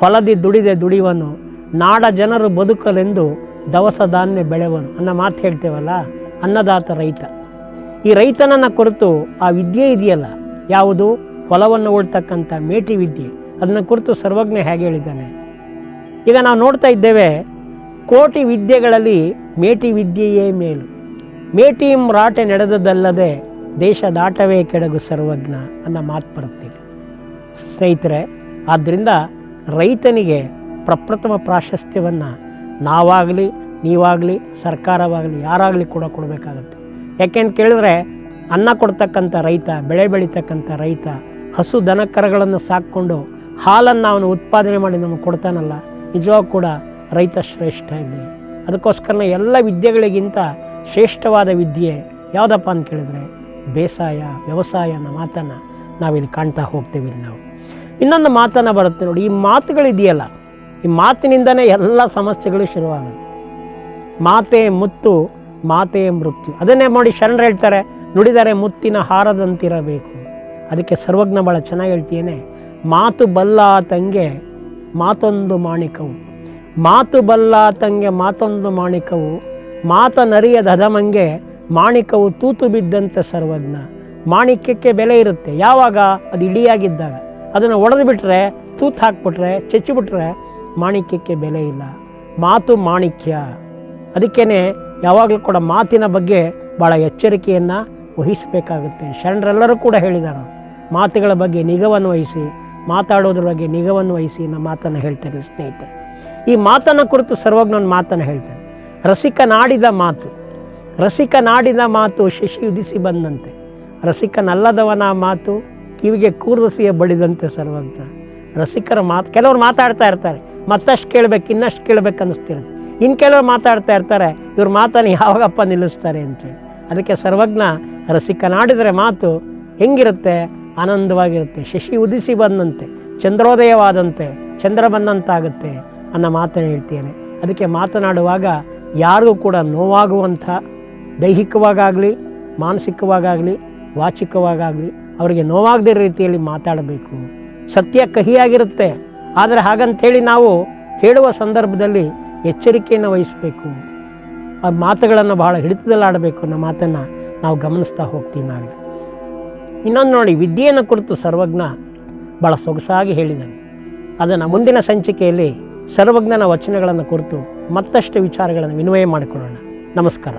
ಹೊಲದಿ ದುಡಿದೆ ದುಡಿವನು, ನಾಡ ಜನರು ಬದುಕಲೆಂದು ದವಸ ಧಾನ್ಯ ಬೆಳೆವನು. ಅನ್ನೋ ಮಾತು ಹೇಳ್ತೇವಲ್ಲ, ಅನ್ನದಾತ ರೈತ. ಈ ರೈತನನ್ನು ಕುರಿತು ಆ ವಿದ್ಯೆ ಇದೆಯಲ್ಲ? ಯಾವುದು? ಹೊಲವನ್ನು ಉಳ್ತಕ್ಕಂಥ ಮೇಟಿ ವಿದ್ಯೆ. ಅದನ್ನು ಕುರಿತು ಸರ್ವಜ್ಞ ಹೇಗೆ ಹೇಳಿದ್ದಾನೆ? ಈಗ ನಾವು ನೋಡ್ತಾ ಇದ್ದೇವೆ, ಕೋಟಿ ವಿದ್ಯೆಗಳಲ್ಲಿ ಮೇಟಿ ವಿದ್ಯೆಯೇ ಮೇಲು. ಮೇಟಿ ರಾಟೆ ನಡೆದದಲ್ಲದೆ ದೇಶದಾಟವೇ ಕೆಡಗು ಸರ್ವಜ್ಞ ಅನ್ನೋ ಮಾತು ಬರುತ್ತೀವಿ ಸ್ನೇಹಿತರೆ ಆದ್ದರಿಂದ ರೈತನಿಗೆ ಪ್ರಪ್ರಥಮ ಪ್ರಾಶಸ್ತ್ಯವನ್ನು ನಾವಾಗಲಿ, ನೀವಾಗಲಿ, ಸರ್ಕಾರವಾಗಲಿ, ಯಾರಾಗಲಿ ಕೂಡ ಕೊಡಬೇಕಾಗತ್ತೆ. ಯಾಕೆಂತ ಕೇಳಿದ್ರೆ, ಅನ್ನ ಕೊಡ್ತಕ್ಕಂಥ ರೈತ, ಬೆಳೆ ಬೆಳೀತಕ್ಕಂಥ ರೈತ, ಹಸು ದನ ಕರಗಳನ್ನು ಸಾಕ್ಕೊಂಡು ಹಾಲನ್ನು ಅವನು ಉತ್ಪಾದನೆ ಮಾಡಿ ನಮಗೆ ಕೊಡ್ತಾನಲ್ಲ, ನಿಜವಾಗ ಕೂಡ ರೈತ ಶ್ರೇಷ್ಠ ಇದೆ ಅದಕ್ಕೋಸ್ಕರ ಎಲ್ಲ ವಿದ್ಯೆಗಳಿಗಿಂತ ಶ್ರೇಷ್ಠವಾದ ವಿದ್ಯೆ ಯಾವುದಪ್ಪ ಅಂತ ಕೇಳಿದ್ರೆ ಬೇಸಾಯ ವ್ಯವಸಾಯ ಅನ್ನೋ ಮಾತನ್ನು ನಾವಿಲ್ಲಿ ಕಾಣ್ತಾ ಹೋಗ್ತೇವೆ ಇಲ್ಲಿ ನಾವು. ಇನ್ನೊಂದು ಮಾತನ್ನು ಬರುತ್ತೆ ನೋಡಿ, ಈ ಮಾತುಗಳಿದೆಯಲ್ಲ, ಈ ಮಾತಿನಿಂದನೇ ಎಲ್ಲ ಸಮಸ್ಯೆಗಳು ಶುರುವಾಗುತ್ತೆ. ಮಾತೆ ಮುತ್ತು, ಮಾತೆ ಮೃತ್ಯು. ಅದನ್ನೇ ನೋಡಿ ಶರಣರು ಹೇಳ್ತಾರೆ, ನುಡಿದರೆ ಮುತ್ತಿನ ಹಾರದಂತಿರಬೇಕು. ಅದಕ್ಕೆ ಸರ್ವಜ್ಞ ಭಾಳ ಚೆನ್ನಾಗಿ ಹೇಳ್ತೀಯೇನೆ, ಮಾತು ಬಲ್ಲಾತಂಗೆ ಮಾತೊಂದು ಮಾಣಿಕವು. ಮಾತು ಬಲ್ಲಾತಂಗೆ ಮಾತೊಂದು ಮಾಣಿಕವು ಮಾತನರಿಯದ ಹದಮಂಗೆ ಮಾಣಿಕವು ತೂತು ಬಿದ್ದಂಥ ಸರ್ವಜ್ಞ. ಮಾಣಿಕ್ಯಕ್ಕೆ ಬೆಲೆ ಇರುತ್ತೆ. ಯಾವಾಗ? ಅದು ಇಡಿಯಾಗಿದ್ದಾಗ. ಅದನ್ನು ಒಡೆದು ಬಿಟ್ಟರೆ ತೂತು ಹಾಕ್ಬಿಟ್ರೆ ಚೆಚ್ಚಿಬಿಟ್ರೆ ಮಾಣಿಕ್ಯಕ್ಕೆ ಬೆಲೆ ಇಲ್ಲ. ಮಾತು ಮಾಣಿಕ್ಯ. ಅದಕ್ಕೇ ಯಾವಾಗಲೂ ಕೂಡ ಮಾತಿನ ಬಗ್ಗೆ ಭಾಳ ಎಚ್ಚರಿಕೆಯನ್ನು ವಹಿಸಬೇಕಾಗುತ್ತೆ. ಶರಣರೆಲ್ಲರೂ ಕೂಡ ಹೇಳಿದ್ದಾರೆ ಮಾತುಗಳ ಬಗ್ಗೆ ನಿಗವನ್ನು ವಹಿಸಿ, ಮಾತಾಡೋದ್ರ ಬಗ್ಗೆ ನಿಗವನ್ನು ವಹಿಸಿ ನಮ್ಮ ಮಾತನ್ನು ಹೇಳ್ತೇನೆ ಸ್ನೇಹಿತರೆ. ಈ ಮಾತನ್ನು ಕುರಿತು ಸರ್ವಜ್ಞನ ಮಾತನ್ನು ಹೇಳ್ತೇನೆ. ರಸಿಕನಾಡಿದ ಮಾತು. ರಸಿಕ ನಾಡಿದ ಮಾತು ಶಶಿ ಉದಿಸಿ ಬಂದಂತೆ. ರಸಿಕನಲ್ಲದವನ ಮಾತು ಕಿವಿಗೆ ಕೂರ್ದಸಿಯ ಬಡಿದಂತೆ ಸರ್ವಜ್ಞ ರಸಿಕರ ಮಾತು, ಕೆಲವರು ಮಾತಾಡ್ತಾ ಇರ್ತಾರೆ, ಮತ್ತಷ್ಟು ಕೇಳಬೇಕು, ಇನ್ನಷ್ಟು ಕೇಳಬೇಕು ಅನ್ನಿಸ್ತಿರುತ್ತೆ ಇನ್ನು ಕೆಲವರು ಮಾತಾಡ್ತಾ ಇರ್ತಾರೆ, ಇವ್ರ ಮಾತನ್ನು ಯಾವಾಗಪ್ಪ ನಿಲ್ಲಿಸ್ತಾರೆ ಅಂತೇಳಿ ಅದಕ್ಕೆ ಸರ್ವಜ್ಞ ರಸಿಕನಾಡಿದರೆ ಮಾತು ಹೆಂಗಿರುತ್ತೆ? ಆನಂದವಾಗಿರುತ್ತೆ. ಶಶಿ ಉದಿಸಿ ಬಂದಂತೆ, ಚಂದ್ರೋದಯವಾದಂತೆ, ಚಂದ್ರ ಬಂದಂತಾಗುತ್ತೆ ಅನ್ನೋ ಮಾತನ್ನು ಹೇಳ್ತೇನೆ. ಅದಕ್ಕೆ ಮಾತನಾಡುವಾಗ ಯಾರಿಗೂ ಕೂಡ ನೋವಾಗುವಂಥ ದೈಹಿಕವಾಗಲಿ ಮಾನಸಿಕವಾಗಲಿ ವಾಚಿಕವಾಗಲಿ ಅವರಿಗೆ ನೋವಾಗದೇ ರೀತಿಯಲ್ಲಿ ಮಾತಾಡಬೇಕು. ಸತ್ಯ ಕಹಿಯಾಗಿರುತ್ತೆ. ಆದರೆ ಹಾಗಂತೇಳಿ ನಾವು ಹೇಳುವ ಸಂದರ್ಭದಲ್ಲಿ ಎಚ್ಚರಿಕೆಯನ್ನು ವಹಿಸಬೇಕು. ಆ ಮಾತುಗಳನ್ನು ಬಹಳ ಹಿಡಿತದಲ್ಲಿ ಆಡಬೇಕು ಅನ್ನೋ ಮಾತನ್ನು ನಾವು ಗಮನಿಸ್ತಾ ಹೋಗ್ತೀವಿ ನಾವೀಗ. ಇನ್ನೊಂದು ನೋಡಿ, ವಿದ್ಯೆಯನ್ನು ಕುರಿತು ಸರ್ವಜ್ಞ ಭಾಳ ಸೊಗಸಾಗಿ ಹೇಳಿದನು ಅದನ್ನು ಮುಂದಿನ ಸಂಚಿಕೆಯಲ್ಲಿ ಸರ್ವಜ್ಞನ ವಚನಗಳನ್ನು ಕುರಿತು ಮತ್ತಷ್ಟು ವಿಚಾರಗಳನ್ನು ವಿನಿಮಯ ಮಾಡಿಕೊಳ್ಳೋಣ. ನಮಸ್ಕಾರ.